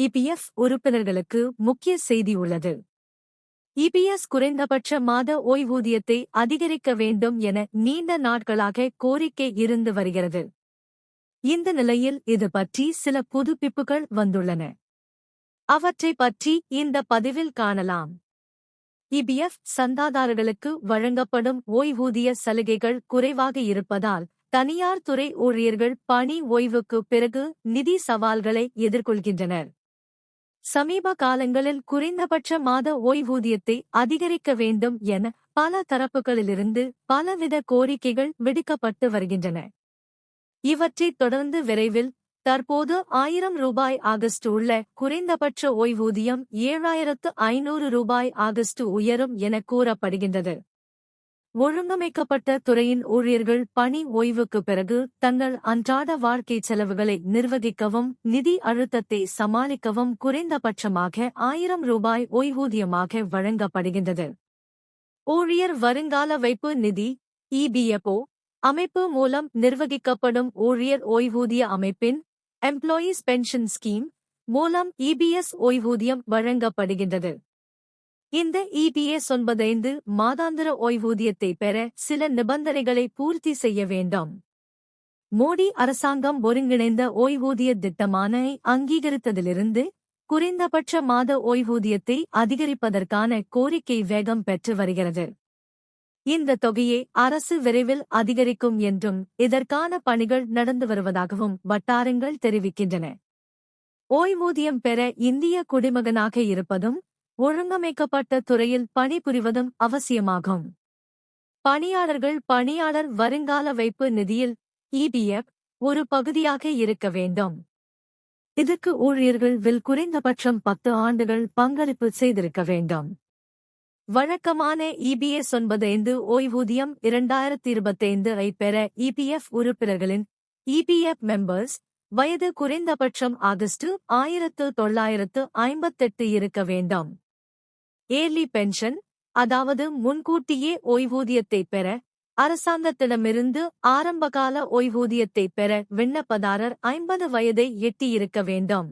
EPF உறுப்பினர்களுக்கு முக்கிய செய்தி உள்ளது. இபிஎஸ் குறைந்தபட்ச மாத ஓய்வூதியத்தை அதிகரிக்க வேண்டும் என நீண்ட நாட்களாக கோரிக்கை இருந்து வருகிறது. இந்த நிலையில் இது பற்றி சில புதுப்பிப்புகள் வந்துள்ளன. அவற்றை பற்றி இந்த பதிவில் காணலாம். இபிஎஃப் சந்தாதாரர்களுக்கு வழங்கப்படும் ஓய்வூதிய சலுகைகள் குறைவாக இருப்பதால் தனியார் துறை ஊழியர்கள் பணி ஓய்வுக்கு பிறகு நிதி சவால்களை எதிர்கொள்கின்றனர். சமீப காலங்களில் குறைந்தபட்ச மாத ஓய்வூதியத்தை அதிகரிக்க வேண்டும் என பல தரப்புகளிலிருந்து பலவித கோரிக்கைகள் விடுக்கப்பட்டு வருகின்றன. இவற்றைத் தொடர்ந்து விரைவில் தற்போது ஆயிரம் ரூபாய் ஆகஸ்ட் உள்ள குறைந்தபட்ச ஓய்வூதியம் ஏழாயிரத்து ஐநூறு ரூபாய் ஆகஸ்ட் உயரும் என கூறப்படுகின்றது. ஒழுங்கமைக்கப்பட்ட துறையின் ஊழியர்கள் பணி ஓய்வுக்கு பிறகு தங்கள் அன்றாட வாழ்க்கை செலவுகளை நிர்வகிக்கவும் நிதி அழுத்தத்தை சமாளிக்கவும் குறைந்தபட்சமாக ஆயிரம் ரூபாய் ஓய்வூதியமாக வழங்கப்படுகின்றது. ஊழியர் வருங்கால வைப்பு நிதி இபிஎஃப்ஓ அமைப்பு மூலம் நிர்வகிக்கப்படும் ஊழியர் ஓய்வூதிய அமைப்பின் எம்ப்ளாயீஸ் பென்ஷன் ஸ்கீம் மூலம் இபிஎஸ் ஓய்வூதியம் வழங்கப்படுகின்றது. இந்த இபிஎஸ் ஒன்பதைந்து மாதாந்திர ஓய்வூதியத்தை பெற சில நிபந்தனைகளை பூர்த்தி செய்ய வேண்டும். மோடி அரசாங்கம் ஒருங்கிணைந்த ஓய்வூதிய திட்டமான அங்கீகரித்ததிலிருந்து குறைந்தபட்ச மாத ஓய்வூதியத்தை அதிகரிப்பதற்கான கோரிக்கை வேகம் பெற்று வருகிறது. இந்த தொகையை அரசு விரைவில் அதிகரிக்கும் என்றும் இதற்கான பணிகள் நடந்து வருவதாகவும் வட்டாரங்கள் தெரிவிக்கின்றன. ஓய்வூதியம் பெற இந்திய குடிமகனாக இருப்பதும் ஒழுங்கமைக்கப்பட்ட துறையில் பணிபுரிவதும் அவசியமாகும். பணியாளர்கள் பணியாளர் வருங்கால வைப்பு நிதியில் இபிஎஃப் ஒரு பகுதியாக இருக்க வேண்டும். இதற்கு ஊழியர்கள் வில் குறைந்தபட்சம் பத்து ஆண்டுகள் பங்களிப்பு செய்திருக்க வேண்டும். வழக்கமான இபிஎஸ் ஒன்பதைந்து ஓய்வூதியம் இரண்டாயிரத்தி இருபத்தைந்து ஐ பெற இபிஎஃப் உறுப்பினர்களின் இபிஎஃப் மெம்பர்ஸ் வயது குறைந்தபட்சம் ஆகஸ்ட் ஆயிரத்து தொள்ளாயிரத்து ஐம்பத்தெட்டு இருக்க வேண்டும். ஏர்லி பென்ஷன் அதாவது முன்கூட்டியே ஓய்வூதியத்தை பெற அரசாங்கத்திடமிருந்து ஆரம்பகால ஓய்வூதியத்தை பெற விண்ணப்பதாரர் ஐம்பது வயதை எட்டியிருக்க வேண்டும்.